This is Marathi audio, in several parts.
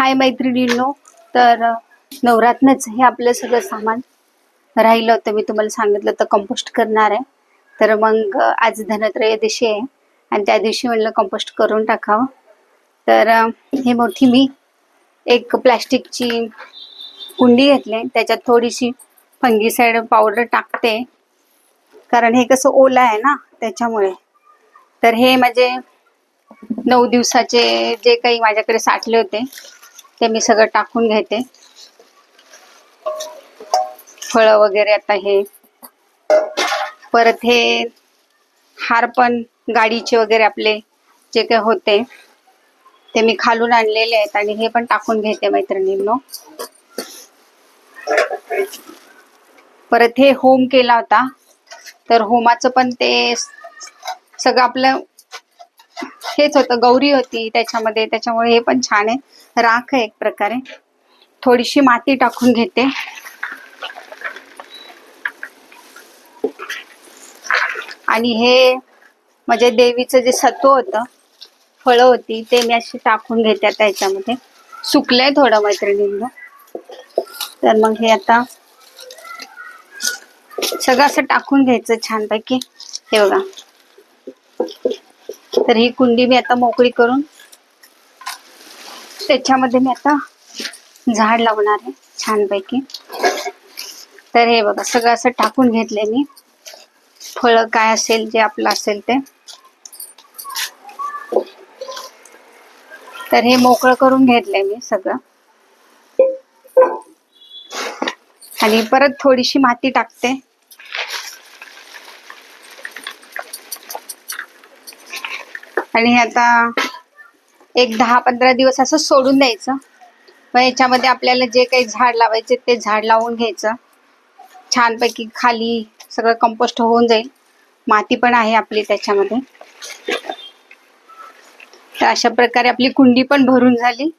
हाय मैत्रिणींनो तर अ, हे आपलं सगळं सामान राहिलं होतं. मी तुम्हाला सांगितलं तर कंपोस्ट करणार आहे. तर मग आज धनत्रयोदशी आहे आणि त्या दिवशी म्हणलं कंपोस्ट करून टाकावं. तर हे मोठी मी एक प्लॅस्टिकची कुंडी घेतली त्याच्यात थोडीशी फंगीसाईड पावडर टाकते. कारण हे कसं ओलं आहे ना त्याच्यामुळे. तर हे माझे नऊ दिवसाचे जे काही माझ्याकडे साठले होते ते मी सगळं टाकून घेते. फळं वगैरे आता हे. परत हे हार पण गाडीचे वगैरे आपले जे काही होते ते मी खालून आणलेले आहेत आणि हे पण टाकून घेते मैत्रिणींनो. परत हे होम केला होता. तर होमाचं पण ते सगळं आपलं हेच होतं. गौरी होती त्याच्यामध्ये. त्याच्यामुळे हे पण छान आहे. राख आहे एक प्रकारे. थोडीशी माती टाकून घेते. आणि हे म्हणजे देवीचं जे सत्व होतं फळं होती ते मी अशी टाकून घेते आता ह्याच्यामध्ये सुकलंय थोडं मैत्रिणींना. तर मग हे आता सगळं असं टाकून घ्यायचं छानपैकी. हे बघा. तर ही कुंडी मी आता मोकळी करून त्याच्यामध्ये मी आता झाड लावणार आहे छानपैकी. तर हे बघा सगळं असं टाकून घेतले मी. फळं काय असेल जे आपलं असेल ते. तर हे मोकळं करून घेतलंय मी सगळं. आणि परत थोडीशी माती टाकते. आणि आता एक दहा पंधरा दिवस असं सोडून द्यायचं. मग याच्यामध्ये आपल्याला जे काही झाड लावायचे ते झाड लावून घ्यायचं. छानपैकी खाली सगळं कंपोस्ट होऊन जाईल. माती पण आहे आपली त्याच्यामध्ये. तर अशा प्रकारे आपली कुंडी पण भरून झाली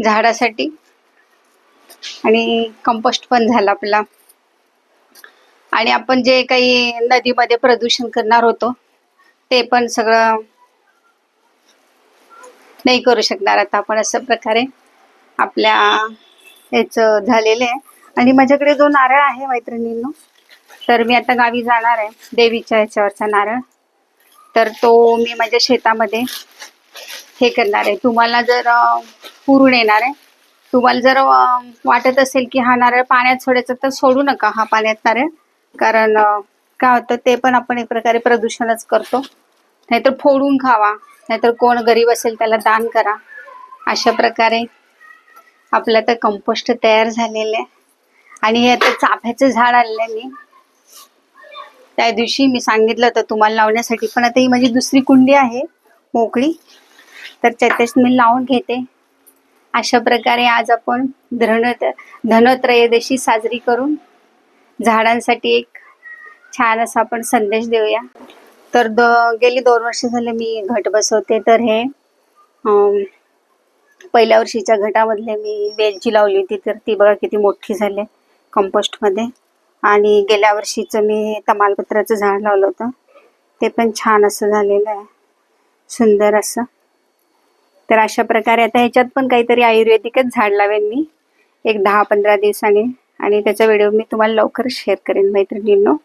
झाडासाठी. आणि कंपोस्ट पण झाला आपला. आणि आपण जे काही नदीमध्ये प्रदूषण करणार होतो ते पण सगळं नाही करू शकणार. आता आपण अशा प्रकारे आपल्या याचं झालेलं आहे. आणि माझ्याकडे जो नारळ आहे मैत्रिणींनो तर मी आता गावी जाणार आहे देवीच्या ह्याच्यावरचा नारळ. तर तो मी माझ्या शेतामध्ये हे करणार आहे. तुम्हाला जर पुरून येणार आहे तुम्हाला जर वाटत असेल की हा नारळ पाण्यात सोडायचा तर सोडू नका हा पाण्यात नारळ. कारण काय होतं ते पण आपण एक प्रकारे प्रदूषणच करतो. नाहीतर फोडून खावा. नाहीतर कोण गरीब असेल त्याला दान करा. अशा प्रकारे आपलं आता कंपोस्ट तयार झालेलं आहे. आणि हे आता चाफ्याचं झाड आणलं आहे मी. त्या दिवशी मी सांगितलं होतं तुम्हाला लावण्यासाठी पण आता ही माझी दुसरी कुंडी आहे मोकळी. तर त्याच्यात मी लावून घेते. अशा प्रकारे आज आपण धन धनत्रयोदशी साजरी करून झाडांसाठी एक छान असा आपण संदेश देऊया. तर द गेली दोन वर्ष झाले मी घट बसवते. तर हे पहिल्या वर्षीच्या घटामधले मी वेलची लावली होती. तर ती बघा किती मोठी झाली कंपोस्टमध्ये आणि गेल्या वर्षीचं मी तमालपत्राचं झाड लावलं होतं. ते पण छान असं झालेलं आहे. सुंदर असं. तर अशा प्रकारे आता ह्याच्यात पण काहीतरी आयुर्वेदिकच झाड लावेन मी. एक दहा पंधरा दिवसांनी. आणि त्याचा व्हिडिओ मी तुम्हाला लवकर शेअर करेन मैत्रिणींनो.